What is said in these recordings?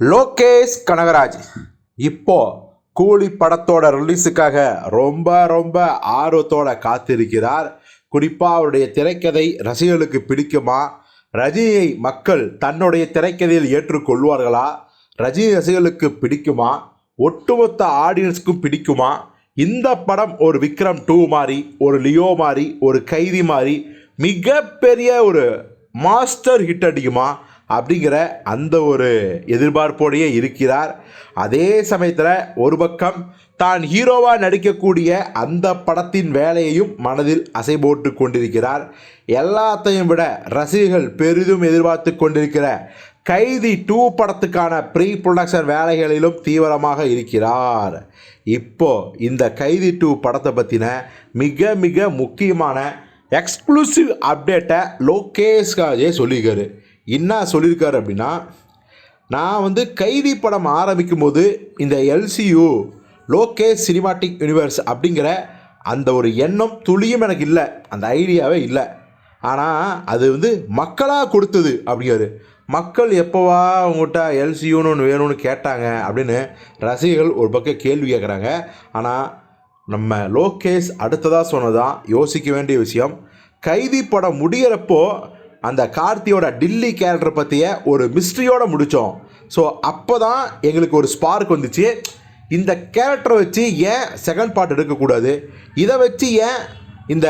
லோகேஷ் கனகராஜ். இப்போ கூலி படத்தோட ரிலீஸுக்காக ரொம்ப ரொம்ப ஆர்வத்தோட காத்திருக்கிறார். குறிப்பாக அவருடைய திரைக்கதை ரசிகர்களுக்கு பிடிக்குமா? ரஜினியை மக்கள் தன்னுடைய திரைக்கதையில் ஏற்றுக்கொள்வார்களா? ரஜினி ரசிகர்களுக்கு பிடிக்குமா? ஒட்டுமொத்த ஆடியன்ஸ்க்கும் பிடிக்குமா? இந்த படம் ஒரு விக்ரம் டூ மாதிரி ஒரு லியோ மாதிரி ஒரு கைதி மாதிரி மிகப்பெரிய ஒரு மாஸ்டர் ஹிட் அடிக்குமா? அப்படிங்கிற அந்த ஒரு எதிர்பார்ப்போடையே இருக்கிறார். அதே சமயத்தில் ஒரு பக்கம் தான் ஹீரோவாக நடிக்கக்கூடிய அந்த படத்தின் வேலையையும் மனதில் அசை போட்டு கொண்டிருக்கிறார். எல்லாத்தையும் விட ரசிகர்கள் பெரிதும் எதிர்பார்த்து கொண்டிருக்கிற கைதி டூ படத்துக்கான ப்ரீ ப்ரொடக்ஷன் வேலைகளிலும் தீவிரமாக இருக்கிறார். இப்போ இந்த கைதி டூ படத்தை பற்றின மிக மிக முக்கியமான எக்ஸ்க்ளூசிவ் அப்டேட்டை லோகேஷ் காஜே சொல்லியிருக்காரு. என்ன சொல்லியிருக்காரு அப்படின்னா நான் வந்து கைதி படம் ஆரம்பிக்கும் போது இந்த எல்சியு லோகேஷ் சினிமாட்டிக் யூனிவர்ஸ் அப்படிங்கிற அந்த ஒரு எண்ணம் துளியும் எனக்கு இல்லை. அந்த ஐடியாவே இல்லை. ஆனால் அது வந்து மக்களாக கொடுத்தது அப்படிங்கிறது மக்கள் எப்போவா அவங்ககிட்ட எல்சியூன்னு ஒன்று வேணும்னு கேட்டாங்க அப்படின்னு ரசிகர்கள் ஒரு பக்கம் கேள்வி கேட்குறாங்க. ஆனால் நம்ம லோகேஷ் அடுத்ததாக சொன்னதான் யோசிக்க வேண்டிய விஷயம். கைதி படம் முடிகிறப்போ அந்த கார்த்தியோட டில்லி கேரக்டர் பற்றிய ஒரு மிஸ்ட்ரியோடு முடித்தோம் ஸோ அப்போ தான் எங்களுக்கு ஒரு ஸ்பார்க் வந்துச்சு. இந்த கேரக்டரை வச்சு ஏன் செகண்ட் பார்ட் எடுக்கக்கூடாது? இதை வச்சு ஏன் இந்த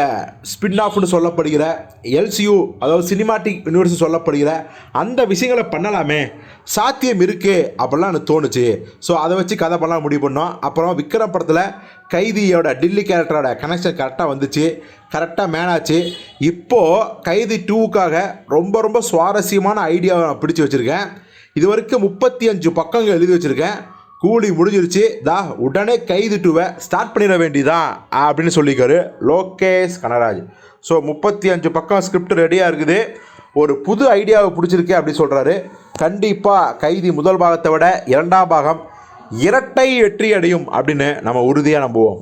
ஸ்பின் ஆஃப்னு சொல்லப்படுகிற எல்சியூ அதாவது சினிமாட்டிக் யூனிவர்ஸ் சொல்லப்படுகிற அந்த விஷயங்களை பண்ணலாமே. சாத்தியம் இருக்குது அப்படிலாம் எனக்கு தோணுச்சு. ஸோ அதை வச்சு கதை பண்ணலாம் முடிவு பண்ணோம். அப்புறம் விக்ரம் படத்தில் கைதியோட டில்லி கேரக்டரோட கனெக்ஷன் கரெக்டாக வந்துச்சு. கரெக்டாக மேனாச்சு இப்போது கைதி டூவுக்காக ரொம்ப ரொம்ப சுவாரஸ்யமான ஐடியாவை நான் பிடிச்சி வச்சுருக்கேன். இது வரைக்கும் முப்பத்தி அஞ்சு பக்கங்கள் எழுதி வச்சுருக்கேன். கூலி முடிஞ்சிருச்சு. தா உடனே கைது டூவை ஸ்டார்ட் பண்ணிட வேண்டிதான் அப்படின்னு சொல்லிக்காரு லோகேஷ் கனராஜ். ஸோ முப்பத்தி அஞ்சு பக்கம் ஸ்கிரிப்ட் ரெடியாக இருக்குது. ஒரு புது ஐடியாவை பிடிச்சிருக்கே அப்படி சொல்கிறாரு கண்டிப்பாக கைதி முதல் பாகத்தை விட இரண்டாம் பாகம் இரட்டை வெற்றி அடையும் அப்படின்னு நம்ம உறுதியாக நம்புவோம்.